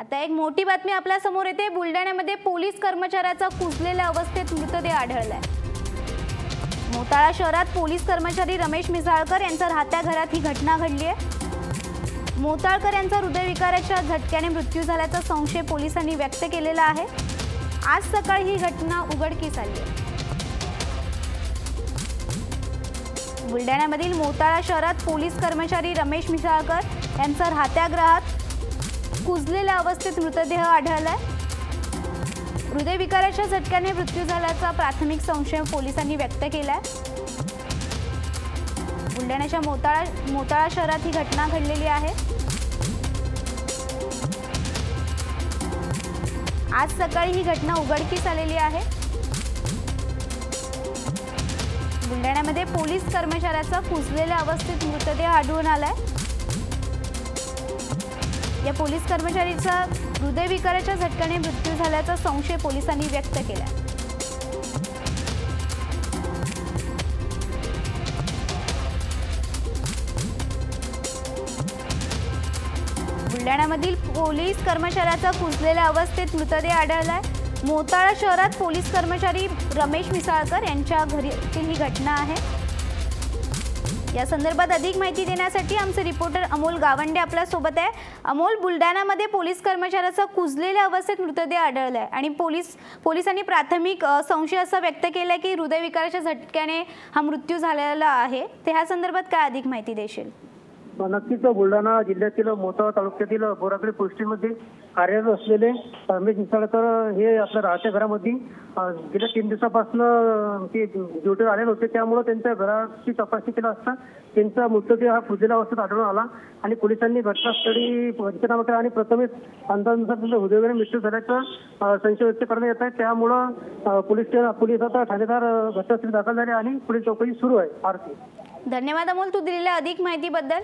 आता एक मोठी बातमी आपल्यासमोर येते. बुलढाण्यामध्ये पोलीस कर्मचाऱ्याचा कुजलेल्या अवस्थेत मृतदेह आढळलाय. मोताळा शहरात पोलीस कर्मचारी रमेश मिसाळकर यांच्या राहत्या घरात ही घटना घडली आहे. मोताळकर यांचा हृदयविकाराच्या झटक्याने मृत्यू झाल्याचा संशय पोलिसांनी व्यक्त केलेला आहे. आज सकाळी ही घटना उघडकीस आली आहे. बुलढाण्यामधील मोताळा शहरात पोलीस कर्मचारी रमेश मिसाळकर यांचा राहत्या ग्रहात कुजलेल्या अवस्थेत मृतदेह आढळलाय. हृदयविकाराच्या झटक्याने मृत्यू झाल्याचा प्राथमिक संशय पोलिसांनी व्यक्त केलाय. बुलढाण्याच्या मोताळा मोताळा शहरात ही घटना घडलेली आहे. आज सकाळी ही घटना उघडकीस आलेली आहे. बुलढाण्यामध्ये पोलीस कर्मचाऱ्याचा कुजलेल्या अवस्थेत मृतदेह आढळून आलाय. या पोलीस कर्मचारीचा हृदयविकाराच्या झटक्याने मृत्यू झाल्याचा संशय पोलिसांनी व्यक्त केला बुलढाण्यामधील पोलीस कर्मचाऱ्याचा कुजलेल्या अवस्थेत मृतदेह आढळलाय. मोताळा शहरात पोलीस कर्मचारी रमेश मिसाळकर यांच्या घरीतील ही घटना आहे. या संदर्भात अधिक माहिती देण्यासाठी आमचे रिपोर्टर अमोल गावंडे आपल्यासोबत आहे. अमोल बुलढाणामध्ये पोलीस कर्मचाऱ्याचा कुजलेल्या अवस्थेत मृतदेह आढळला आहे आणि पोलीस पोलिसांनी प्राथमिक संशय असा व्यक्त केलाय की हृदयविकाराच्या झटक्याने हा मृत्यू झालेला आहे. त्या ह्या संदर्भात काय अधिक माहिती देशील? नक्कीच बुलढाणा जिल्ह्यातील मोताळा तालुक्यातील बोराकडे पोस्टिंगमध्ये कार्यरत असलेले रमेश निसाळकर हे आपल्या राहत्या घरामध्ये गेल्या तीन दिवसापासून ते ड्युटीवर आलेले होते. त्यामुळे त्यांच्या घराची तपासणी केली असता त्यांचा मृतदेह हा कुजलेल्या अवस्थेत आढळून आला आणि पोलिसांनी घटनास्थळी पंचनामा केला आणि प्रथमेच अंदाजानुसार त्यांचा हृदयवेने मृत्यू झाल्याचा संशय व्यक्त करण्यात येत आहे. त्यामुळं पोलीस पोलीस आता ठाणेदार घटनास्थळी दाखल झाले आणि पुढील चौकशी सुरू आहे. आरती. धन्यवाद अमोल तू दिलेल्या अधिक माहितीबद्दल.